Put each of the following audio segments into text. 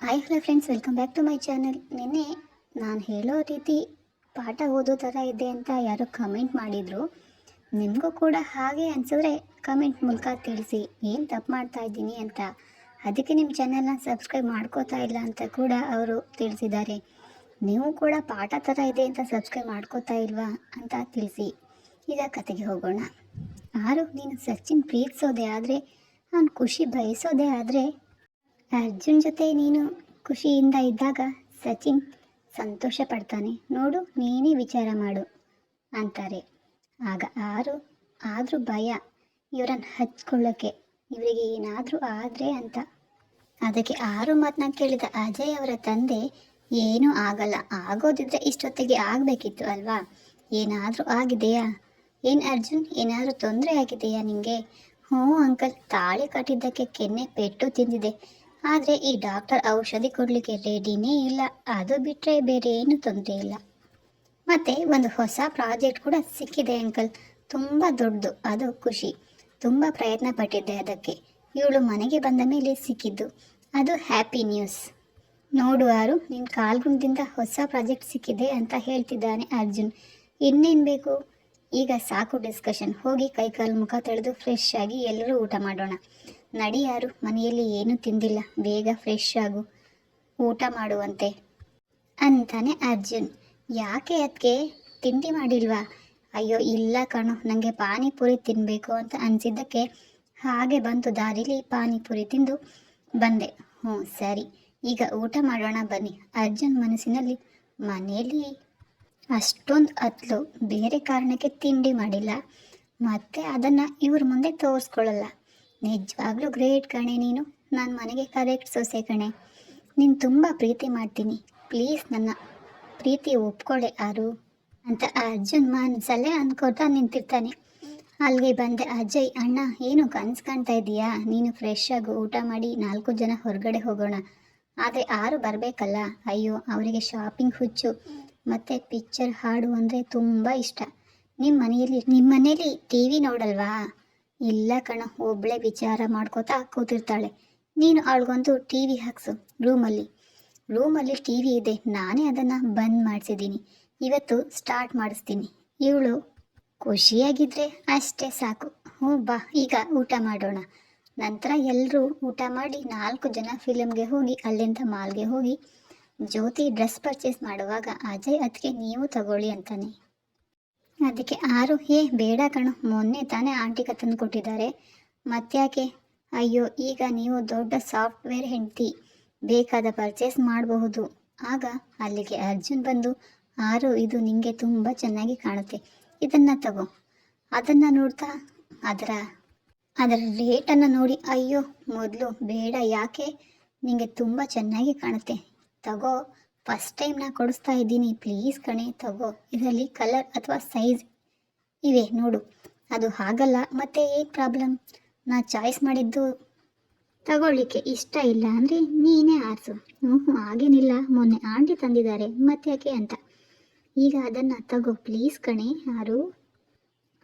Hi hello friends welcome back to my channel ನಿನ್ನೆ ನಾನು ಹೇಳೋ ರೀತಿ ಪಾಠ ಓದೋ ಥರ ಇದೆ ಅಂತ ಯಾರೋ ಕಮೆಂಟ್ ಮಾಡಿದರು. ನಿಮಗೂ ಕೂಡ ಹಾಗೆ ಅನಿಸಿದ್ರೆ ಕಮೆಂಟ್ ಮೂಲಕ ತಿಳಿಸಿ. ಏನು ತಪ್ಪು ಮಾಡ್ತಾ ಇದ್ದೀನಿ ಅಂತ. ಅದಕ್ಕೆ ನಿಮ್ಮ ಚಾನಲ್ನ ಸಬ್ಸ್ಕ್ರೈಬ್ ಮಾಡ್ಕೋತಾ ಇಲ್ಲ ಅಂತ ಕೂಡ ಅವರು ತಿಳಿಸಿದ್ದಾರೆ. ನೀವು ಕೂಡ ಪಾಠ ಥರ ಇದೆ ಅಂತ ಸಬ್ಸ್ಕ್ರೈಬ್ ಮಾಡ್ಕೋತಾ ಇಲ್ವಾ ಅಂತ ತಿಳಿಸಿ. ಈಗ ಕತೆಗೆ ಹೋಗೋಣ. ಆರು ನೀನು ಸಚಿನ್ ಪ್ರೀತಿಸೋದೇ ಆದರೆ, ಅವ್ನು ಖುಷಿ ಬಯಸೋದೇ ಆದರೆ ಅರ್ಜುನ್ ಜೊತೆ ನೀನು ಖುಷಿಯಿಂದ ಇದ್ದಾಗ ಸಚಿನ್ ಸಂತೋಷ ಪಡ್ತಾನೆ ನೋಡು, ನೀನೇ ವಿಚಾರ ಮಾಡು ಅಂತಾರೆ. ಆಗ ಆರು, ಆದರೂ ಭಯ ಇವರನ್ನು ಹಚ್ಕೊಳ್ಳೋಕ್ಕೆ ಇವರಿಗೆ ಏನಾದರೂ ಆದರೆ ಅಂತ. ಅದಕ್ಕೆ ಆರು ಮಾತನ್ನ ಕೇಳಿದ ಅಜಯ್ ಅವರ ತಂದೆ, ಏನೂ ಆಗಲ್ಲ. ಆಗೋದಿದ್ರೆ ಇಷ್ಟೊತ್ತಿಗೆ ಆಗಬೇಕಿತ್ತು ಅಲ್ವಾ? ಏನಾದರೂ ಆಗಿದೆಯಾ? ಏನು ಅರ್ಜುನ್, ಏನಾದರೂ ತೊಂದರೆ ಆಗಿದೆಯಾ ನಿಮಗೆ ಹ್ಞೂ ಅಂಕಲ್, ತಾಳಿ ಕಟ್ಟಿದ್ದಕ್ಕೆ ಕೆನ್ನೆ ಪೆಟ್ಟು ತಿಂದಿದೆ. ಆದರೆ ಈ ಡಾಕ್ಟರ್ ಔಷಧಿ ಕೊಡಲಿಕ್ಕೆ ರೆಡಿನೇ ಇಲ್ಲ. ಅದು ಬಿಟ್ಟರೆ ಬೇರೆ ಏನು ತೊಂದರೆ ಇಲ್ಲ. ಮತ್ತು ಒಂದು ಹೊಸ ಪ್ರಾಜೆಕ್ಟ್ ಕೂಡ ಸಿಕ್ಕಿದೆ ಅಂಕಲ್. ತುಂಬ ದೊಡ್ಡದು. ಅದು ಖುಷಿ. ತುಂಬ ಪ್ರಯತ್ನ ಪಟ್ಟಿದ್ದೆ ಅದಕ್ಕೆ. ಇವಳು ಮನೆಗೆ ಬಂದ ಮೇಲೆ ಸಿಕ್ಕಿದ್ದು. ಅದು ಹ್ಯಾಪಿ ನ್ಯೂಸ್. ನೋಡು ಆರು ನಿನ್ನ ಕಾಲ್ಗುಣದಿಂದ ಹೊಸ ಪ್ರಾಜೆಕ್ಟ್ ಸಿಕ್ಕಿದೆ ಅಂತ ಹೇಳ್ತಿದ್ದಾನೆ ಅರ್ಜುನ್. ಇನ್ನೇನು ಬೇಕು? ಈಗ ಸಾಕು ಡಿಸ್ಕಷನ್. ಹೋಗಿ ಕೈಕಾಲು ಮುಖ ತೊಳೆದು ಫ್ರೆಶ್ ಆಗಿ ಎಲ್ಲರೂ ಊಟ ಮಾಡೋಣ. ನಡಿ ಯಾರು, ಮನೆಯಲ್ಲಿ ಏನೂ ತಿಂದಿಲ್ಲ, ಬೇಗ ಫ್ರೆಶ್ ಆಗು, ಊಟ ಮಾಡುವಂತೆ ಅಂತಾನೆ ಅರ್ಜುನ್. ಯಾಕೆ ಅದಕ್ಕೆ ತಿಂಡಿ ಮಾಡಿಲ್ವಾ? ಅಯ್ಯೋ, ಇಲ್ಲ ಕಣೋ ನನಗೆ ಪಾನಿಪುರಿ ತಿನ್ನಬೇಕು ಅಂತ ಅನಿಸಿದ್ದಕ್ಕೆ ಹಾಗೆ ಬಂತು ದಾರಿಲಿ ಪಾನಿಪುರಿ ತಿಂದು ಬಂದೆ. ಹ್ಞೂ, ಸರಿ, ಈಗ ಊಟ ಮಾಡೋಣ ಬನ್ನಿ. ಅರ್ಜುನ್ ಮನಸ್ಸಿನಲ್ಲಿ, ಮನೆಯಲ್ಲಿ ಅಷ್ಟೊಂದು ಅತ್ಲು ಬೇರೆ ಕಾರಣಕ್ಕೆ ತಿಂಡಿ ಮಾಡಿಲ್ಲ, ಮತ್ತೆ ಅದನ್ನು ಇವ್ರ ಮುಂದೆ ತೋರಿಸ್ಕೊಳ್ಳಲ್ಲ. ನಿಜವಾಗ್ಲೂ ಗ್ರೇಟ್ ಕಣೆ ನೀನು. ನಾನು ಮನೆಗೆ ಕರೆಕ್ಟ್ ಸೊಸೆ ಕಣೆ. ನೀನು ತುಂಬ ಪ್ರೀತಿ ಮಾಡ್ತೀನಿ. ಪ್ಲೀಸ್ ನನ್ನ ಪ್ರೀತಿ ಒಪ್ಕೊಳ್ಳೆ ಯಾರು ಅಂತ ಅರ್ಜುನ್ ಮನಸ್ಸಲ್ಲೇ ಅಂದ್ಕೊಳ್ತಾ ನಿಂತಿರ್ತಾನೆ. ಅಲ್ಲಿಗೆ ಬಂದೆ, ಅಜಯ್, ಅಣ್ಣ, ಏನು ಕನ್ಸು ಕಾಣ್ತಾ ಇದೀಯಾ? ನೀನು ಫ್ರೆಶ್ ಆಗಿ ಊಟ ಮಾಡಿ ನಾಲ್ಕು ಜನ ಹೊರಗಡೆ ಹೋಗೋಣ. ಆದರೆ ಆರು ಬರಬೇಕಲ್ಲ? ಅಯ್ಯೋ, ಅವರಿಗೆ ಶಾಪಿಂಗ್ ಹುಚ್ಚು. ಮತ್ತು ಪಿಕ್ಚರ್ ಹಾಡು ಅಂದರೆ ತುಂಬ ಇಷ್ಟ. ನಿಮ್ಮ ಮನೆಯಲ್ಲಿ ನಿಮ್ಮ ಮನೇಲಿ ಟಿ ವಿ ನೋಡಲ್ವಾ? ಇಲ್ಲ ಕಣ ಒಬ್ಬಳೇ ವಿಚಾರ ಮಾಡ್ಕೋತಾ ಕೂತಿರ್ತಾಳೆ. ನೀನು ಅವಳಿಗೊಂದು ಟಿ ವಿ ಹಾಕ್ಸು, ರೂಮಲ್ಲಿ. ರೂಮಲ್ಲಿ ಟಿ ವಿ ಇದೆ, ನಾನೇ ಅದನ್ನು ಬಂದ್ ಮಾಡಿಸಿದ್ದೀನಿ. ಇವತ್ತು ಸ್ಟಾರ್ಟ್ ಮಾಡಿಸ್ತೀನಿ. ಇವಳು ಖುಷಿಯಾಗಿದ್ರೆ ಅಷ್ಟೇ ಸಾಕು. ಹ್ಞೂ, ಬಾ, ಈಗ ಊಟ ಮಾಡೋಣ. ನಂತರ ಎಲ್ಲರೂ ಊಟ ಮಾಡಿ ನಾಲ್ಕು ಜನ ಫಿಲಮ್ಗೆ ಹೋಗಿ, ಅಲ್ಲಿಂದ ಮಾಲ್ಗೆ ಹೋಗಿ, ಜ್ಯೋತಿ ಡ್ರೆಸ್ ಪರ್ಚೇಸ್ ಮಾಡುವಾಗ ಅಜಯ್ ಅದಕ್ಕೆ ನೀವು ತಗೊಳ್ಳಿ ಅಂತಾನೆ. ಅದಕ್ಕೆ ಆರು ಏ ಬೇಡ ಕಣು. ಮೊನ್ನೆ ತಾನೇ ಆಂಟಿಗೆ ತಂದು ಕೊಟ್ಟಿದ್ದಾರೆ. ಮತ್ತ್ಯಾಕೆ? ಅಯ್ಯೋ, ಈಗ ನೀವು ದೊಡ್ಡ ಸಾಫ್ಟ್ವೇರ್ ಹೆಂಡತಿ. ಬೇಕಾದ ಪರ್ಚೇಸ್ ಮಾಡಬಹುದು. ಆಗ ಅಲ್ಲಿಗೆ ಅರ್ಜುನ್ ಬಂದು, ಆರು, ಇದು ನಿಮಗೆ ತುಂಬ ಚೆನ್ನಾಗಿ ಕಾಣುತ್ತೆ. ಇದನ್ನು ತಗೋ. ಅದನ್ನು ನೋಡ್ತಾ ಅದರ ಅದರ ರೇಟನ್ನು ನೋಡಿ, ಅಯ್ಯೋ, ಮೊದಲು ಬೇಡ, ಯಾಕೆ? ನಿಮಗೆ ತುಂಬ ಚೆನ್ನಾಗಿ ಕಾಣುತ್ತೆ. ತಗೋ ಫಸ್ಟ್ ಟೈಮ್ ನಾ ಕೊಡಿಸ್ತಾ ಇದ್ದೀನಿ. ಪ್ಲೀಸ್ ಕಣೆ, ತಗೋ. ಇದರಲ್ಲಿ ಕಲರ್ ಅಥವಾ ಸೈಜ್ ಇವೆ, ನೋಡು. ಅದು ಹಾಗಲ್ಲ, ಮತ್ತೆ ಏನು ಪ್ರಾಬ್ಲಮ್ ನಾ ಚಾಯ್ಸ್ ಮಾಡಿದ್ದು ತಗೊಳ್ಳಿಕ್ಕೆ ಇಷ್ಟ ಇಲ್ಲ ಅಂದರೆ ನೀನೇ ಆರಿಸು. ಹ್ಞೂ ಹಾಗೇನಿಲ್ಲ. ಮೊನ್ನೆ ಆಂಟಿ ತಂದಿದ್ದಾರೆ, ಮತ್ತೆ ಯಾಕೆ ಅಂತ. ಈಗ ಅದನ್ನು ತಗೋ ಪ್ಲೀಸ್ ಕಣೆ, ಯಾರು?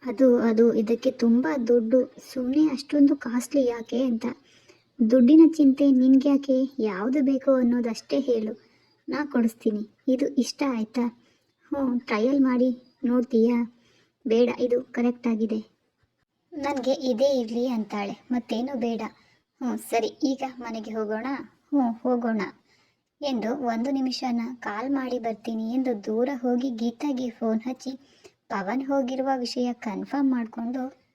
ಅದು ಅದು ಇದಕ್ಕೆ ತುಂಬ ದುಡ್ಡು. ಸುಮ್ಮನೆ ಅಷ್ಟೊಂದು ಕಾಸ್ಟ್ಲಿ ಯಾಕೆ ಅಂತ. ದುಡ್ಡಿನ ಚಿಂತೆ ನಿನ್ಗೆ ಯಾಕೆ? ಯಾವುದು ಬೇಕೋ ಅನ್ನೋದಷ್ಟೇ ಹೇಳು. ನಾ ಕೊಡಿಸ್ತೀನಿ. ಇದು ಇಷ್ಟ ಆಯಿತಾ? ಹ್ಞೂ ಟ್ರಯಲ್ ಮಾಡಿ ನೋಡ್ತೀಯಾ? ಬೇಡ, ಇದು ಕರೆಕ್ಟ್ ಆಗಿದೆ. ನನಗೆ ಇದೇ ಇರಲಿ ಅಂತಾಳೆ. ಮತ್ತೇನು ಬೇಡ. ಹ್ಞೂ, ಸರಿ, ಈಗ ಮನೆಗೆ ಹೋಗೋಣ? ಹ್ಞೂ, ಹೋಗೋಣ. ಎಂದು ಒಂದು ನಿಮಿಷನ ಕಾಲ್ ಮಾಡಿ ಬರ್ತೀನಿ ಎಂದು ದೂರ ಹೋಗಿ ಗೀತಾಗೆ ಫೋನ್ ಹಚ್ಚಿ, ಪವನ್ ಹೋಗಿರುವ ವಿಷಯ ಕನ್ಫರ್ಮ್ ಮಾಡಿಕೊಂಡು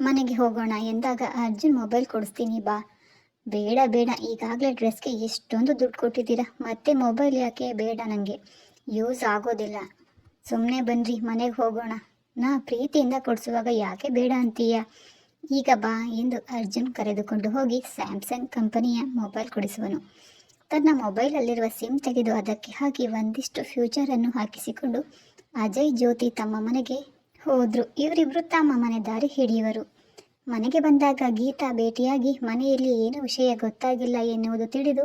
ಮನೆಗೆ ಹೋಗೋಣ ಎಂದಾಗ ಅರ್ಜುನ್ ಮೊಬೈಲ್ ಕೊಡಿಸ್ತೀನಿ ಬಾ. ಬೇಡ ಬೇಡ. ಈಗಾಗಲೇ ಡ್ರೆಸ್ಗೆ ಎಷ್ಟೊಂದು ದುಡ್ಡು ಕೊಟ್ಟಿದ್ದೀರಾ. ಮತ್ತೆ ಮೊಬೈಲ್ ಯಾಕೆ? ಬೇಡ ನನಗೆ ಯೂಸ್ ಆಗೋದಿಲ್ಲ. ಸುಮ್ಮನೆ ಬನ್ನಿರಿ ಮನೆಗೆ ಹೋಗೋಣ. ನಾ ಪ್ರೀತಿಯಿಂದ ಕೊಡಿಸುವಾಗ ಯಾಕೆ ಬೇಡ ಅಂತೀಯ? ಈಗ ಬಾ ಎಂದು ಅರ್ಜುನ್ ಕರೆದುಕೊಂಡು ಹೋಗಿ ಸ್ಯಾಮ್ಸಂಗ್ ಕಂಪನಿಯ ಮೊಬೈಲ್ ಕೊಡಿಸುವನು. ತನ್ನ ಮೊಬೈಲಲ್ಲಿರುವ ಸಿಮ್ ತೆಗೆದು ಅದಕ್ಕೆ ಹಾಕಿ ಒಂದಿಷ್ಟು ಫ್ಯೂಚರನ್ನು ಹಾಕಿಸಿಕೊಂಡು ಅಜಯ್ ಜ್ಯೋತಿ ತಮ್ಮ ಮನೆಗೆ ಹೋದ್ರು. ಇವರಿಬ್ಬರು ತಮ್ಮ ಮನೆ ದಾರಿ ಹಿಡಿಯುವರು. ಮನೆಗೆ ಬಂದಾಗ ಗೀತಾ ಭೇಟಿಯಾಗಿ ಮನೆಯಲ್ಲಿ ಏನು ವಿಷಯ ಗೊತ್ತಾಗಿಲ್ಲ ಎನ್ನುವುದು ತಿಳಿದು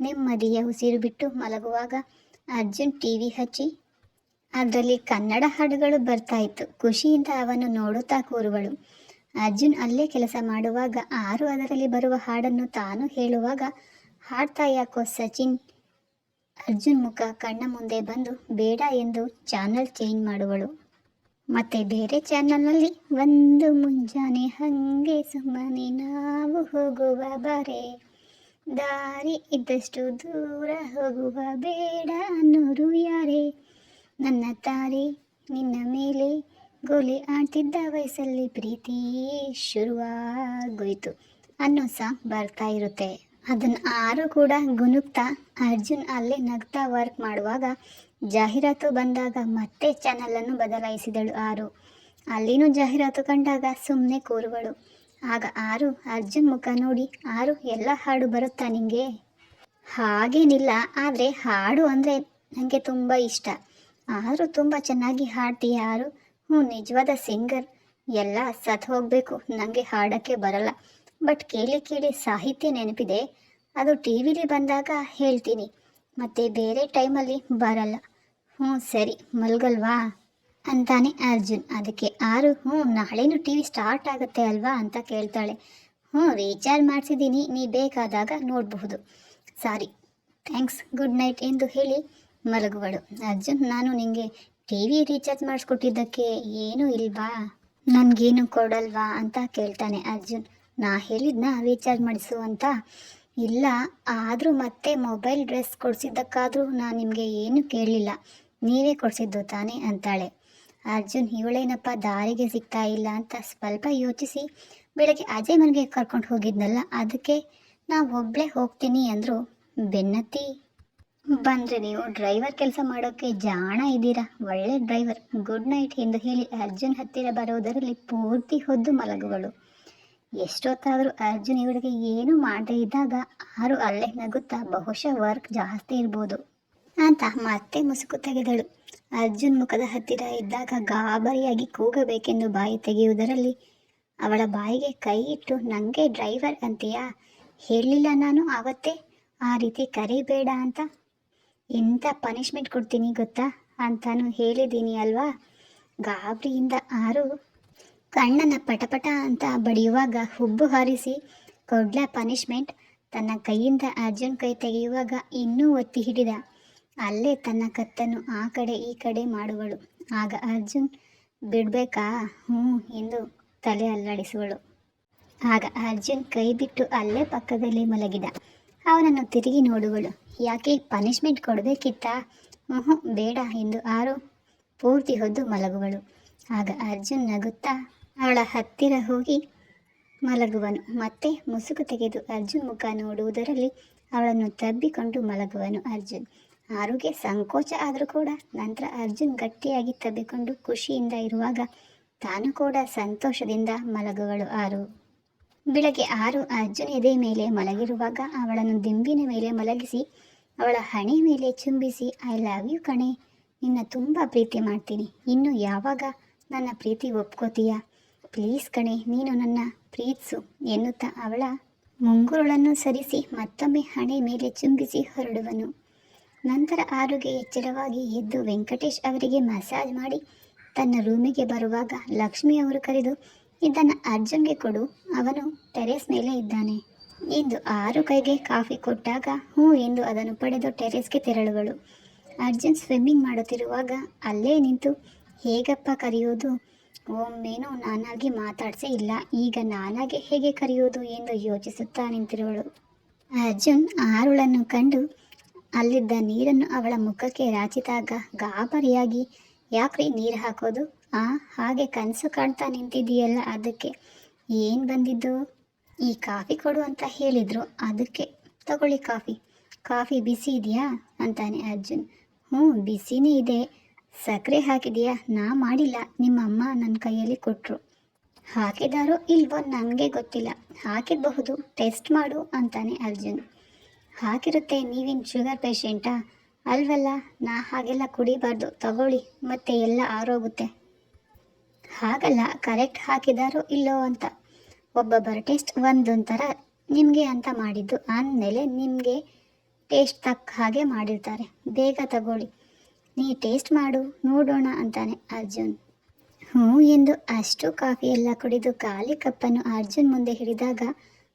ನೆಮ್ಮದಿಯ ಉಸಿರು ಬಿಟ್ಟು ಮಲಗುವಾಗ ಅರ್ಜುನ್ ಟಿವಿ ಹಚ್ಚಿ, ಅದರಲ್ಲಿ ಕನ್ನಡ ಹಾಡುಗಳು ಬರ್ತಾ ಇತ್ತು. ಖುಷಿಯಿಂದ ಅವನು ನೋಡುತ್ತಾ ಕೂರುವಳು. ಅರ್ಜುನ್ ಅಲ್ಲೇ ಕೆಲಸ ಮಾಡುವಾಗ ಆರು ಅದರಲ್ಲಿ ಬರುವ ಹಾಡನ್ನು ತಾನು ಹೇಳುವಾಗ ಹಾಡ್ತಾ ಯಾಕೋ ಸಚಿನ್, ಅರ್ಜುನ್ ಮುಖ ಕಣ್ಣ ಮುಂದೆ ಬಂದು ಬೇಡ ಎಂದು ಚಾನಲ್ ಚೇಂಜ್ ಮಾಡುವಳು. ಮತ್ತೆ ಬೇರೆ ಚಾನಲ್ನಲ್ಲಿ ಒಂದು ಮುಂಜಾನೆ ಹಂಗೆ ಸುಮ್ಮನೆ ನಾವು ಹೋಗುವ ಬಾರೆ. ದಾರಿ ಇದ್ದಷ್ಟು ದೂರ ಹೋಗುವ ಬೇಡ ಅನ್ನೋರು ಯಾರೇ? ನನ್ನ ತಾರೆ, ನಿನ್ನ ಮೇಲೆ ಗೋಲಿ ಆಡ್ತಿದ್ದ ವಯಸ್ಸಲ್ಲಿ ಪ್ರೀತಿ ಶುರುವಾಗೋಯ್ತು ಅನ್ನೋ ಸಾಂಗ್ ಬರ್ತಾ ಇರುತ್ತೆ. ಅದನ್ನ ಆರು ಕೂಡ ಗುನುಗ್ತಾ ಅರ್ಜುನ್ ಅಲ್ಲಿ ನಗ್ತಾ ವರ್ಕ್ ಮಾಡುವಾಗ ಜಾಹೀರಾತು ಬಂದಾಗ ಮತ್ತೆ ಚಾನಲನ್ನು ಬದಲಾಯಿಸಿದಳು ಆರು. ಅಲ್ಲಿನೂ ಜಾಹೀರಾತು ಕಂಡಾಗ ಸುಮ್ಮನೆ ಕೂರುವಳು. ಆಗ ಆರು ಅರ್ಜುನ್ ಮುಖ ನೋಡಿ, ಆರು, ಎಲ್ಲ ಹಾಡು ಬರುತ್ತಾ ನಿಂಗೆ? ಹಾಗೇನಿಲ್ಲ, ಆದರೆ ಹಾಡು ಅಂದರೆ ನನಗೆ ತುಂಬ ಇಷ್ಟ. ಆದರೂ ತುಂಬ ಚೆನ್ನಾಗಿ ಹಾಡ್ತೀಯ ಆರು? ಹ್ಞೂ, ನಿಜವಾದ ಸಿಂಗರ್ ಎಲ್ಲ ಸತ್ ಹೋಗಬೇಕು. ನನಗೆ ಹಾಡೋಕ್ಕೆ ಬರಲ್ಲ. ಬಟ್ ಕೇಳಿ ಕೇಳಿ ಸಾಹಿತ್ಯ ನೆನಪಿದೆ. ಅದು ಟಿ ವಿಲಿ ಬಂದಾಗ ಹೇಳ್ತೀನಿ. ಮತ್ತು ಬೇರೆ ಟೈಮಲ್ಲಿ ಬರಲ್ಲ. ಹ್ಞೂ ಸರಿ, ಮಲ್ಗಲ್ವಾ? ಅಂತಾನೆ ಅರ್ಜುನ್. ಅದಕ್ಕೆ ಆರು, ಹ್ಞೂ, ನಾಳೆನೂ ಟಿ ವಿ ಸ್ಟಾರ್ಟ್ ಆಗುತ್ತೆ ಅಲ್ವಾ ಅಂತ ಕೇಳ್ತಾಳೆ. ಹ್ಞೂ, ರೀಚಾರ್ಜ್ ಮಾಡಿಸಿದ್ದೀನಿ, ನೀ ಬೇಕಾದಾಗ ನೋಡಬಹುದು. ಸಾರಿ. ಥ್ಯಾಂಕ್ಸ್, ಗುಡ್ ನೈಟ್ ಎಂದು ಹೇಳಿ ಮಲಗುವಳು. ಅರ್ಜುನ್, ನಾನು ನಿಮಗೆ ಟಿ ವಿ ರೀಚಾರ್ಜ್ ಮಾಡಿಸ್ಕೊಟ್ಟಿದ್ದಕ್ಕೆ ಏನೂ ಇಲ್ವಾ? ನನಗೇನು ಕೊಡಲ್ವಾ ಅಂತ ಕೇಳ್ತಾನೆ ಅರ್ಜುನ್. ನಾ ಹೇಳಿದ್ನ ರೀಚಾರ್ಜ್ ಮಾಡಿಸು ಅಂತ. ಇಲ್ಲ, ಆದರೂ ಮತ್ತೆ ಮೊಬೈಲ್ ಡ್ರೆಸ್ ಕೊಡಿಸಿದ್ದಕ್ಕಾದರೂ ನಾನು ನಿಮಗೆ ಏನು ಕೇಳಲಿಲ್ಲ ನೀವೇ ಕೊಡಿಸಿದ್ದು ತಾನೇ ಅಂತಾಳೆ. ಅರ್ಜುನ್, ಇವಳೇನಪ್ಪ ದಾರಿಗೆ ಸಿಗ್ತಾ ಇಲ್ಲ ಅಂತ ಸ್ವಲ್ಪ ಯೋಚಿಸಿ. ಬೆಳಗ್ಗೆ ಅಜಯ್ ಮನೆಗೆ ಕರ್ಕೊಂಡು ಹೋಗಿದ್ನಲ್ಲ, ಅದಕ್ಕೆ ನಾವು ಒಬ್ಬಳೇ ಹೋಗ್ತೀನಿ ಅಂದರು. ಬೆನ್ನತ್ತಿ, ಬಂದರೆ ನೀವು ಡ್ರೈವರ್ ಕೆಲಸ ಮಾಡೋಕ್ಕೆ ಜಾಣ ಇದ್ದೀರಾ? ಒಳ್ಳೆ ಡ್ರೈವರ್ ಗುಡ್ ನೈಟ್ ಎಂದು ಹೇಳಿ ಅರ್ಜುನ್ ಹತ್ತಿರ ಬರೋದರಲ್ಲಿ ಪೂರ್ತಿ ಹೊದ್ದು ಮಲಗುವಳು. ಎಷ್ಟೊತ್ತಾದರೂ ಅರ್ಜುನ್ ಇವಳಿಗೆ ಏನು ಮಾಡದೇ ಇದ್ದಾಗ ಆರು ಅಲ್ಲೇ ನಗುತ್ತಾ ಬಹುಶಃ ವರ್ಕ್ ಜಾಸ್ತಿ ಇರ್ಬೋದು ಅಂತ ಮತ್ತೆ ಮುಸುಕು ತೆಗೆದಳು. ಅರ್ಜುನ್ ಮುಖದ ಹತ್ತಿರ ಇದ್ದಾಗ ಗಾಬರಿಯಾಗಿ ಕೂಗಬೇಕೆಂದು ಬಾಯಿ ತೆಗೆಯುವುದರಲ್ಲಿ ಅವಳ ಬಾಯಿಗೆ ಕೈ ಇಟ್ಟು ನನಗೆ ಡ್ರೈವರ್ ಅಂತೀಯಾ? ಹೇಳಲಿಲ್ಲ ನಾನು ಆವತ್ತೇ ಆ ರೀತಿ ಕರಿಬೇಡ ಅಂತ? ಎಂಥ ಪನಿಷ್ಮೆಂಟ್ ಕೊಡ್ತೀನಿ ಗೊತ್ತಾ? ಅಂತಾನು ಹೇಳಿದ್ದೀನಿ ಅಲ್ವಾ? ಗಾಬರಿಯಿಂದ ಆರು ಕಣ್ಣನ್ನು ಪಟಪಟ ಅಂತ ಬಡಿಯುವಾಗ ಹುಬ್ಬು ಹಾರಿಸಿ, ಕೊಡ್ಲ ಪನಿಷ್ಮೆಂಟ್ ತನ್ನ ಕೈಯಿಂದ ಅರ್ಜುನ್ ಕೈ ತೆಗೆಯುವಾಗ ಇನ್ನೂ ಒತ್ತಿ ಹಿಡಿದ. ಅಲ್ಲೇ ತನ್ನ ಕತ್ತನ್ನು ಆ ಕಡೆ ಈ ಕಡೆ ಮಾಡುವಳು. ಆಗ ಅರ್ಜುನ್, ಬಿಡ್ಬೇಕಾ? ಹ್ಞೂ, ಎಂದು ತಲೆ ಅಲ್ಲಾಡಿಸುವಳು. ಆಗ ಅರ್ಜುನ್ ಕೈ ಬಿಟ್ಟು ಅಲ್ಲೇ ಪಕ್ಕದಲ್ಲಿ ಮಲಗಿದ. ಅವನನ್ನು ತಿರುಗಿ ನೋಡುವಳು. ಯಾಕೆ ಪನಿಷ್ಮೆಂಟ್ ಕೊಡಬೇಕಿತ್ತಾ? ಹ್ಞೂ, ಬೇಡ, ಎಂದು ಆರು ಪೂರ್ತಿ ಹೊದ್ದು ಮಲಗುವಳು. ಆಗ ಅರ್ಜುನ್ ನಗುತ್ತಾ ಅವಳ ಹತ್ತಿರ ಹೋಗಿ ಮಲಗುವನು. ಮತ್ತೆ ಮುಸುಕು ತೆಗೆದು ಅರ್ಜುನ್ ಮುಖ ನೋಡುವುದರಲ್ಲಿ ಅವಳನ್ನು ತಬ್ಬಿಕೊಂಡು ಮಲಗುವನು ಅರ್ಜುನ್. ಆರುಗೆ ಸಂಕೋಚ ಆದರೂ ಕೂಡ ನಂತರ ಅರ್ಜುನ್ ಗಟ್ಟಿಯಾಗಿ ತಬ್ಬಿಕೊಂಡು ಖುಷಿಯಿಂದ ಇರುವಾಗ ತಾನು ಕೂಡ ಸಂತೋಷದಿಂದ ಮಲಗುವಳು ಆರು. ಬೆಳಗ್ಗೆ ಆರು, ಅರ್ಜುನ್ ಎದೆ ಮೇಲೆ ಮಲಗಿರುವಾಗ ಅವಳನ್ನು ದಿಂಬಿನ ಮೇಲೆ ಮಲಗಿಸಿ, ಅವಳ ಹಣೆ ಮೇಲೆ ಚುಂಬಿಸಿ ಐ ಲವ್ ಯು ಕಣೆ, ನಿನ್ನ ತುಂಬ ಪ್ರೀತಿ ಮಾಡ್ತೀನಿ. ಇನ್ನು ಯಾವಾಗ ನನ್ನ ಪ್ರೀತಿ ಒಪ್ಕೋತೀಯಾ? ಪ್ಲೀಸ್ ಕಣೆ, ನೀನು ನನ್ನ ಪ್ರೀತ್ಸು ಎನ್ನುತ್ತಾ ಅವಳ ಮುಂಗುರುಳನ್ನು ಸರಿಸಿ ಮತ್ತೊಮ್ಮೆ ಹಣೆ ಮೇಲೆ ಚುಂಬಿಸಿ ಹೊರಡುವನು. ನಂತರ ಆರುಗೆ ಎಚ್ಚರವಾಗಿ ಎದ್ದು ವೆಂಕಟೇಶ್ ಅವರಿಗೆ ಮಸಾಜ್ ಮಾಡಿ ತನ್ನ ರೂಮಿಗೆ ಬರುವಾಗ ಲಕ್ಷ್ಮಿ ಅವರು ಕರೆದು, ಇದನ್ನು ಅರ್ಜುನ್ಗೆ ಕೊಡು, ಅವನು ಟೆರೆಸ್ ಮೇಲೆ ಇದ್ದಾನೆ. ಎಂದು ಆರು ಕೈಗೆ ಕಾಫಿ ಕೊಟ್ಟಾಗ ಹ್ಞೂ ಎಂದು ಅದನ್ನು ಪಡೆದು ಟೆರೆಸ್ಗೆ ತೆರಳುವಳು. ಅರ್ಜುನ್ ಸ್ವಿಮ್ಮಿಂಗ್ ಮಾಡುತ್ತಿರುವಾಗ ಅಲ್ಲೇ ನಿಂತು, ಹೇಗಪ್ಪ ಕರೆಯೋದು? ಒಮ್ಮೇನೂ ನಾನಾಗಿ ಮಾತಾಡ್ಸೇ ಇಲ್ಲ. ಈಗ ನಾನಾಗೆ ಹೇಗೆ ಕರೆಯೋದು ಎಂದು ಯೋಚಿಸುತ್ತಾ ನಿಂತಿರುವಳು ಅರ್ಜುನ್ ಆರುಳನ್ನು ಕಂಡು ಅಲ್ಲಿದ್ದ ನೀರನ್ನು ಅವಳ ಮುಖಕ್ಕೆ ರಾಚಿದಾಗ ಗಾಬರಿಯಾಗಿ, ಯಾಕ್ರಿ ನೀರು ಹಾಕೋದು? ಆ, ಹಾಗೆ ಕನಸು ಕಾಣ್ತಾ ನಿಂತಿದೆಯಲ್ಲ ಅದಕ್ಕೆ. ಏನು ಬಂದಿದ್ದು? ಈ ಕಾಫಿ ಕೊಡು ಅಂತ ಹೇಳಿದ್ರು. ಅದಕ್ಕೆ ತಗೊಳ್ಳಿ ಕಾಫಿ. ಕಾಫಿ ಬಿಸಿ ಇದೆಯಾ? ಅಂತಾನೆ ಅರ್ಜುನ್. ಹ್ಞೂ ಬಿಸಿನೇ ಇದೆ. ಸಕ್ಕರೆ ಹಾಕಿದೆಯಾ? ನಾ ಮಾಡಿಲ್ಲ. ನಿಮ್ಮ ಅಮ್ಮ ನನ್ನ ಕೈಯಲ್ಲಿ ಕೊಟ್ಟರು ಹಾಕಿದಾರೋ ಇಲ್ವೋ ನನಗೆ ಗೊತ್ತಿಲ್ಲ. ಹಾಕಿರಬಹುದು. ಟೆಸ್ಟ್ ಮಾಡು ಅಂತಾನೆ ಅರ್ಜುನ್. ಹಾಕಿರುತ್ತೆ, ನೀವೇನು ಶುಗರ್ ಪೇಷೆಂಟಾ? ಅಲ್ವಲ್ಲ, ನಾ ಹಾಗೆಲ್ಲ ಕುಡಿಬಾರ್ದು. ತಗೊಳ್ಳಿ, ಮತ್ತೆ ಎಲ್ಲ ಆರೋಗುತ್ತೆ. ಹಾಗಲ್ಲ, ಕರೆಕ್ಟ್ ಹಾಕಿದಾರೋ ಇಲ್ಲೋ ಅಂತ. ಒಬ್ಬೊಬ್ಬರ ಟೇಸ್ಟ್ ಒಂದೊಂಥರ ನಿಮಗೆ ಅಂತ ಮಾಡಿದ್ದು. ಅಂದಮೇಲೆ ನಿಮಗೆ ಟೇಸ್ಟ್ ತಕ್ಕ ಹಾಗೆ ಮಾಡಿರ್ತಾರೆ. ಬೇಗ ತಗೊಳ್ಳಿ. ನೀ ಟೇಸ್ಟ್ ಮಾಡು, ನೋಡೋಣ ಅಂತಾನೆ ಅರ್ಜುನ್. ಹ್ಞೂ ಎಂದು ಅಷ್ಟು ಕಾಫಿ ಎಲ್ಲ ಕುಡಿದು ಖಾಲಿ ಕಪ್ಪನ್ನು ಅರ್ಜುನ್ ಮುಂದೆ ಹಿಡಿದಾಗ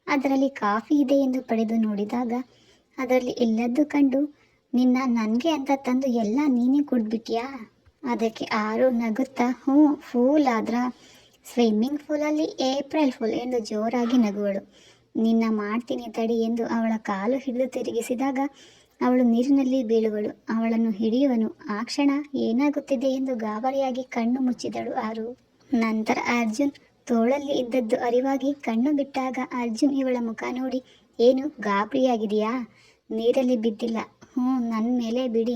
ಅದರಲ್ಲಿ ಕಾಫಿ ಇದೆ ಎಂದು ಪಡೆದು ನೋಡಿದಾಗ ಅದರಲ್ಲಿ ಇಲ್ಲದ್ದು ಕಂಡು, ನಿನ್ನ ನನಗೆ ಅಂತ ತಂದು ಎಲ್ಲ ನೀನೇ ಕುಡ್ಬಿಟ್ಯಾ? ಅದಕ್ಕೆ ಆರು ನಗುತ್ತಾ, ಹ್ಞೂ ಫೂಲ್ ಆದ್ರ. ಸ್ವಿಮ್ಮಿಂಗ್ ಫೂಲಲ್ಲಿ ಏಪ್ರಿಲ್ ಫೂಲ್ ಎಂದು ಜೋರಾಗಿ ನಗುವಳು. ನಿನ್ನ ಮಾಡ್ತೀನಿ ತಡಿ ಎಂದು ಅವಳ ಕಾಲು ಹಿಡಿದು ತಿರುಗಿಸಿದಾಗ ಅವಳು ನೀರಿನಲ್ಲಿ ಬೀಳುವಳು. ಅವಳನ್ನು ಹಿಡಿಯುವನು. ಆ ಕ್ಷಣ ಏನಾಗುತ್ತಿದೆ ಎಂದು ಗಾಬರಿಯಾಗಿ ಕಣ್ಣು ಮುಚ್ಚಿದಳು ಆರು. ನಂತರ ಅರ್ಜುನ್ ತೋಳಲ್ಲಿ ಇದ್ದದ್ದು ಅರಿವಾಗಿ ಕಣ್ಣು ಬಿಟ್ಟಾಗ ಅರ್ಜುನ್ ಇವಳ ಮುಖ ನೋಡಿ, ಏನು, ಗಾಬರಿಯಾಗಿದೆಯಾ? ನೀರಲ್ಲಿ ಬಿದ್ದಿಲ್ಲ. ಹ್ಞೂ ನನ್ನ ಮೇಲೆ ಬಿಡಿ.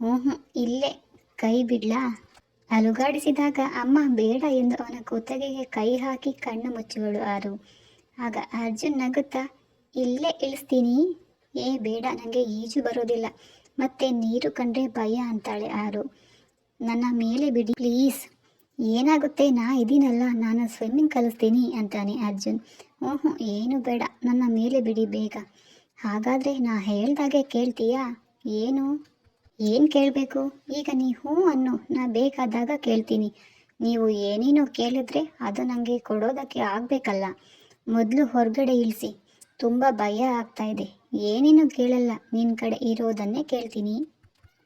ಹ್ಞೂ ಹ್ಞೂ, ಇಲ್ಲೇ ಕೈ ಬಿಡ್ಲಾ? ಅಲುಗಾಡಿಸಿದಾಗ, ಅಮ್ಮ, ಬೇಡ, ಎಂದು ಅವನ ಕೂತಗೆಗೆ ಕೈ ಹಾಕಿ ಕಣ್ಣು ಮುಚ್ಚುವಳು ಆರು. ಆಗ ಅರ್ಜುನ್ ನಗುತ್ತಾ, ಇಲ್ಲೇ ಇಳಿಸ್ತೀನಿ. ಏ, ಬೇಡ ನನಗೆ ಈಜು ಬರೋದಿಲ್ಲ. ಮತ್ತೆ ನೀರು ಕಂಡ್ರೆ ಭಯ ಅಂತಾಳೆ ಆರು. ನನ್ನ ಮೇಲೆ ಬಿಡಿ, ಪ್ಲೀಸ್. ಏನಾಗುತ್ತೆ? ನಾ ಇದೀನಲ್ಲ, ನಾನು ಸ್ವಿಮ್ಮಿಂಗ್ ಕಲಿಸ್ತೀನಿ ಅಂತಾನೆ ಅರ್ಜುನ್. ಹ್ಞೂ ಹ್ಞೂ ಏನು ಬೇಡ, ನನ್ನ ಮೇಲೆ ಬಿಡಿ ಬೇಗ. ಹಾಗಾದರೆ ನಾ ಹೇಳ್ದಾಗೆ ಕೇಳ್ತೀಯಾ? ಏನು? ಏನು ಕೇಳಬೇಕು? ಈಗ ನೀ ಹ್ಞೂ ಅನ್ನು, ನಾ ಬೇಕಾದಾಗ ಕೇಳ್ತೀನಿ. ನೀವು ಏನೇನೋ ಕೇಳಿದ್ರೆ ಅದು ನನಗೆ ಕೊಡೋದಕ್ಕೆ ಆಗಬೇಕಲ್ಲ. ಮೊದಲು ಹೊರಗಡೆ ಇಳಿಸಿ. ತುಂಬ ಭಯ ಆಗ್ತಾ ಇದೆ. ಏನೇನು ಕೇಳಲ್ಲ. ನಿನ್ನ ಕಡೆ ಇರೋದನ್ನೇ ಕೇಳ್ತೀನಿ.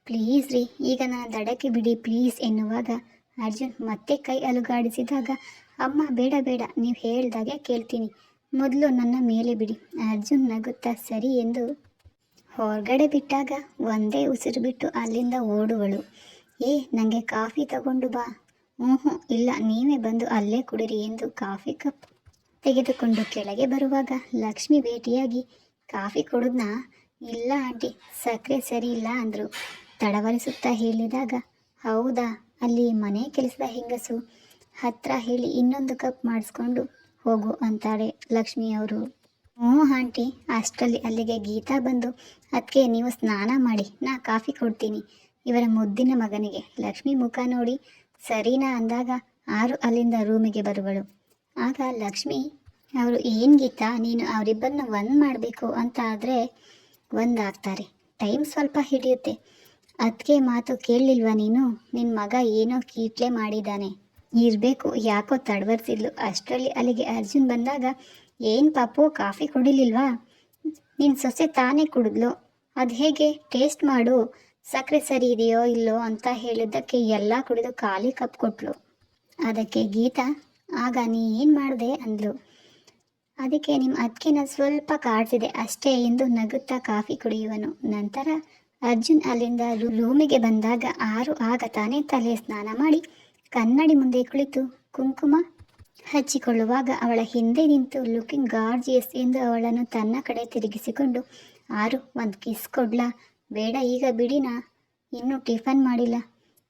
ಪ್ಲೀಸ್ ರೀ, ಈಗ ನನ್ನ ದಡಕ್ಕೆ ಬಿಡಿ ಪ್ಲೀಸ್ ಎನ್ನುವಾಗ ಅರ್ಜುನ್ ಮತ್ತೆ ಕೈ ಅಲುಗಾಡಿಸಿದಾಗ, ಅಮ್ಮ ಬೇಡ ಬೇಡ, ನೀವು ಹೇಳ್ದಾಗೆ ಕೇಳ್ತೀನಿ. ಮೊದಲು ನನ್ನ ಮೇಲೆ ಬಿಡಿ. ಅರ್ಜುನ್ ನಗುತ್ತಾ ಸರಿ ಎಂದು ಹೊರಗಡೆ ಬಿಟ್ಟಾಗ ಒಂದೇ ಉಸಿರು ಬಿಟ್ಟು ಅಲ್ಲಿಂದ ಓಡುವಳು. ಏ ನನಗೆ ಕಾಫಿ ತಗೊಂಡು ಬಾ. ಹ್ಞೂ ಹ್ಞೂ ಇಲ್ಲ, ನೀವೇ ಬಂದು ಅಲ್ಲೇ ಕುಡಿರಿ ಎಂದು ಕಾಫಿ ಕಪ್ ತೆಗೆದುಕೊಂಡು ಕೆಳಗೆ ಬರುವಾಗ ಲಕ್ಷ್ಮಿ ಭೇಟಿಯಾಗಿ, ಕಾಫಿ ಕೊಡೋದ್ನ? ಇಲ್ಲ ಆಂಟಿ, ಸಕ್ಕರೆ ಸರಿ ಇಲ್ಲ, ಅಂದರು. ತಡವರಿಸುತ್ತಾ ಹೇಳಿದಾಗ, ಹೌದಾ, ಅಲ್ಲಿ ಮನೆ ಕೆಲಸದ ಹೆಂಗಸು? ಹತ್ರ ಹೇಳಿ ಇನ್ನೊಂದು ಕಪ್ ಮಾಡಿಸ್ಕೊಂಡು ಹೋಗು, ಅಂತಾಳೆ ಲಕ್ಷ್ಮಿ ಅವರು. ಹ್ಞೂ ಆಂಟಿ, ಅಷ್ಟರಲ್ಲಿ ಅಲ್ಲಿಗೆ ಗೀತಾ ಬಂದು ಅದಕ್ಕೆ ನೀವು ಸ್ನಾನ ಮಾಡಿ, ನಾ ಕಾಫಿ ಕೊಡ್ತೀನಿ, ಇವರ ಮುದ್ದಿನ ಮಗನಿಗೆ ಲಕ್ಷ್ಮಿ ಮುಖ ನೋಡಿ, ಸರಿನಾ, ಅಂದಾಗ ಆರು ಅಲ್ಲಿಂದ ರೂಮಿಗೆ ಬರುವಳು. ಆಗ ಲಕ್ಷ್ಮಿ, ಅವರು ಏನು ಗೀತಾ? ನೀನು ಅವರಿಬ್ಬರನ್ನ ಒಂದು ಮಾಡಬೇಕು ಅಂತ ಆದರೆ ಒಂದಾಗ್ತಾರೆ. ಟೈಮ್ ಸ್ವಲ್ಪ ಹಿಡಿಯುತ್ತೆ. ಅದಕ್ಕೆ ಮಾತು ಕೇಳಲಿಲ್ವಾ ನೀನು? ನಿನ್ನ ಮಗ ಏನೋ ಕೀಟ್ಲೆ ಮಾಡಿದ್ದಾನೆ ಇರಬೇಕು, ಯಾಕೋ ತಡವರ್ಸಿದ್ಲು. ಅಷ್ಟರಲ್ಲಿ ಅಲ್ಲಿಗೆ ಅರ್ಜುನ್ ಬಂದಾಗ, ಏನು ಪಾಪು, ಕಾಫಿ ಕುಡಿಲಿಲ್ವಾ? ನಿನ್ನ ಸೊಸೆ ತಾನೇ ಕುಡಿದ್ಲು. ಅದು ಹೇಗೆ? ಟೇಸ್ಟ್ ಮಾಡು. ಸಕ್ಕರೆ ಸರಿ ಇದೆಯೋ ಇಲ್ಲೋ ಅಂತ ಹೇಳಿದ್ದಕ್ಕೆ ಎಲ್ಲ ಕುಡಿದು ಖಾಲಿ ಕಪ್ ಕೊಟ್ಲು. ಅದಕ್ಕೆ ಗೀತಾ ಆಗ ನೀ ಏನು ಮಾಡಿದೆ ಅಂದ್ಲು. ಅದಕ್ಕೆ ನಿಮ್ಮ ಅದಕ್ಕಿನ ಸ್ವಲ್ಪ ಕಾಡ್ತಿದೆ ಅಷ್ಟೇ ಎಂದು ನಗುತ್ತಾ ಕಾಫಿ ಕುಡಿಯುವನು. ನಂತರ ಅರ್ಜುನ್ ಅಲ್ಲಿಂದ ರೂಮಿಗೆ ಬಂದಾಗ ಆರು ಆಗ ತಾನೇ ತಲೆ ಸ್ನಾನ ಮಾಡಿ ಕನ್ನಡಿ ಮುಂದೆ ಕುಳಿತು ಕುಂಕುಮ ಹಚ್ಚಿಕೊಳ್ಳುವಾಗ ಅವಳ ಹಿಂದೆ ನಿಂತು ಲುಕಿಂಗ್ ಗಾರ್ಜಿಯಸ್ ಎಂದು ಅವಳನ್ನು ತನ್ನ ಕಡೆ ತಿರುಗಿಸಿಕೊಂಡು, ಆರು, ಒಂದು ಕಿಸ್ ಕೊಡ್ಲಾ? ಬೇಡ, ಈಗ ಬಿಡಿನಾ. ಇನ್ನೂ ಟಿಫನ್ ಮಾಡಿಲ್ಲ.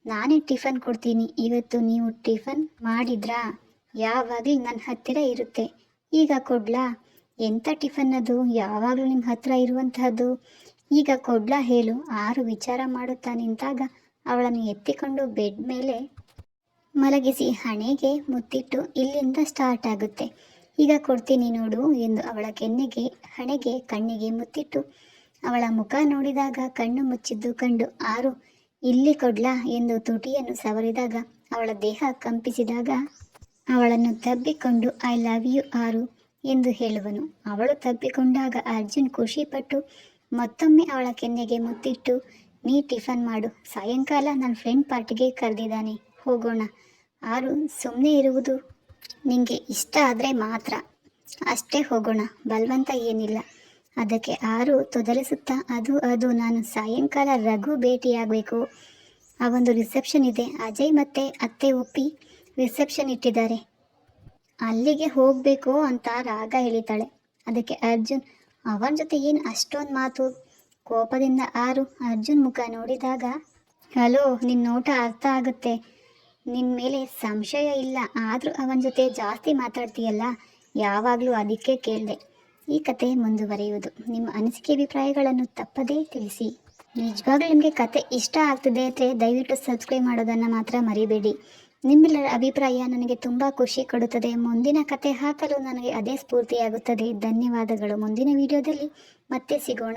ನಾನೇ ಟಿಫನ್ ಕೊಡ್ತೀನಿ. ಇವತ್ತು ನೀವು ಟಿಫನ್ ಮಾಡಿದ್ರಾ? ಯಾವಾಗಲೂ ನನ್ನ ಹತ್ತಿರ ಇರುತ್ತೆ. ಈಗ ಕೊಡ್ಲಾ? ಎಂಥ ಟಿಫನ್ ಅದು? ಯಾವಾಗಲೂ ನಿಮ್ಮ ಹತ್ತಿರ ಇರುವಂತಹದ್ದು? ಈಗ ಕೊಡ್ಲಾ ಹೇಳು. ಆರು ವಿಚಾರ ಮಾಡುತ್ತಾ ನಿಂತಾಗ ಅವಳನ್ನು ಎತ್ತಿಕೊಂಡು ಬೆಡ್ ಮೇಲೆ ಮಲಗಿಸಿ ಹಣೆಗೆ ಮುತ್ತಿಟ್ಟು ಇಲ್ಲಿಂದ ಸ್ಟಾರ್ಟ್ ಆಗುತ್ತೆ. ಈಗ ಕೊಡ್ತೀನಿ ನೋಡು ಎಂದು ಅವಳ ಕೆನ್ನೆಗೆ, ಹಣೆಗೆ, ಕಣ್ಣಿಗೆ ಮುತ್ತಿಟ್ಟು ಅವಳ ಮುಖ ನೋಡಿದಾಗ ಕಣ್ಣು ಮುಚ್ಚಿದ್ದು ಕಂಡು, ಆರು, ಇಲ್ಲಿ ಕೊಡ್ಲಾ? ಎಂದು ತುಟಿಯನ್ನು ಸವರಿದಾಗ ಅವಳ ದೇಹ ಕಂಪಿಸಿದಾಗ ಅವಳನ್ನು ತಬ್ಬಿಕೊಂಡು ಐ ಲವ್ ಯು ಆರು ಎಂದು ಹೇಳುವನು. ಅವಳು ತಬ್ಬಿಕೊಂಡಾಗ ಅರ್ಜುನ್ ಖುಷಿಪಟ್ಟು, ಮತ್ತೊಮ್ಮೆ ಅವಳ ಕೆನ್ನೆಗೆ ಮುತ್ತಿಟ್ಟು, ನೀ ಟಿಫನ್ ಮಾಡು, ಸಾಯಂಕಾಲ ನನ್ನ ಫ್ರೆಂಡ್ ಪಾರ್ಟಿಗೆ ಕರೆದಿದ್ದಾನೆ, ಹೋಗೋಣ ಆರು ಸುಮ್ಮನೆ ಇರುವುದು ನಿಮಗೆ ಇಷ್ಟ ಆದರೆ ಮಾತ್ರ. ಅಷ್ಟೇ ಹೋಗೋಣ, ಬಲವಂತ ಏನಿಲ್ಲ. ಅದಕ್ಕೆ ಆರು ತೊದಲಿಸುತ್ತಾ, ಅದು ಅದು, ನಾನು ಸಾಯಂಕಾಲ ರಘು ಭೇಟಿಯಾಗಬೇಕು. ಆ ಒಂದು ರಿಸೆಪ್ಷನ್ ಇದೆ, ಅಜಯ್ ಮತ್ತೆ ಅತ್ತೆ ಒಪ್ಪಿ ರಿಸೆಪ್ಷನ್ ಇಟ್ಟಿದ್ದಾರೆ. ಅಲ್ಲಿಗೆ ಹೋಗಬೇಕು ಅಂತ ರಾಗ ಹೇಳಿದ್ದಾಳೆ ಅದಕ್ಕೆ ಅರ್ಜುನ್, ಅವನ ಜೊತೆ ಏನು ಅಷ್ಟೊಂದು ಮಾತು? ಕೋಪದಿಂದ ಆರು ಅರ್ಜುನ್ ಮುಖ ನೋಡಿದಾಗ, ಹಲೋ ನಿನ್ನ ನೋಟ ಅರ್ಥ ಆಗುತ್ತೆ. ನಿನ್ನ ಮೇಲೆ ಸಂಶಯ ಇಲ್ಲ, ಆದರೂ ಅವನ ಜೊತೆ ಜಾಸ್ತಿ ಮಾತಾಡ್ತೀಯಲ್ಲ? ಯಾವಾಗಲೂ ಅದಕ್ಕೆ ಕೇಳಿದೆ. ಈ ಕತೆ ಮುಂದುವರಿಯುವುದು. ನಿಮ್ಮ ಅನಿಸಿಕೆ ಅಭಿಪ್ರಾಯಗಳನ್ನು ತಪ್ಪದೇ ತಿಳಿಸಿ. ನಿಜವಾಗ್ಲೂ ನಿಮಗೆ ಕತೆ ಇಷ್ಟ ಆಗ್ತಿದೆ ಅಂದರೆ ದಯವಿಟ್ಟು ಸಬ್ಸ್ಕ್ರೈಬ್ ಮಾಡೋದನ್ನು ಮಾತ್ರ ಮರಿಬೇಡಿ. ನಿಮ್ಮೆಲ್ಲರ ಅಭಿಪ್ರಾಯ ನನಗೆ ತುಂಬ ಖುಷಿ ಕೊಡುತ್ತದೆ. ಮುಂದಿನ ಕತೆ ಹಾಕಲು ನನಗೆ ಅದೇ ಸ್ಫೂರ್ತಿಯಾಗುತ್ತದೆ. ಧನ್ಯವಾದಗಳು. ಮುಂದಿನ ವಿಡಿಯೋದಲ್ಲಿ ಮತ್ತೆ ಸಿಗೋಣ.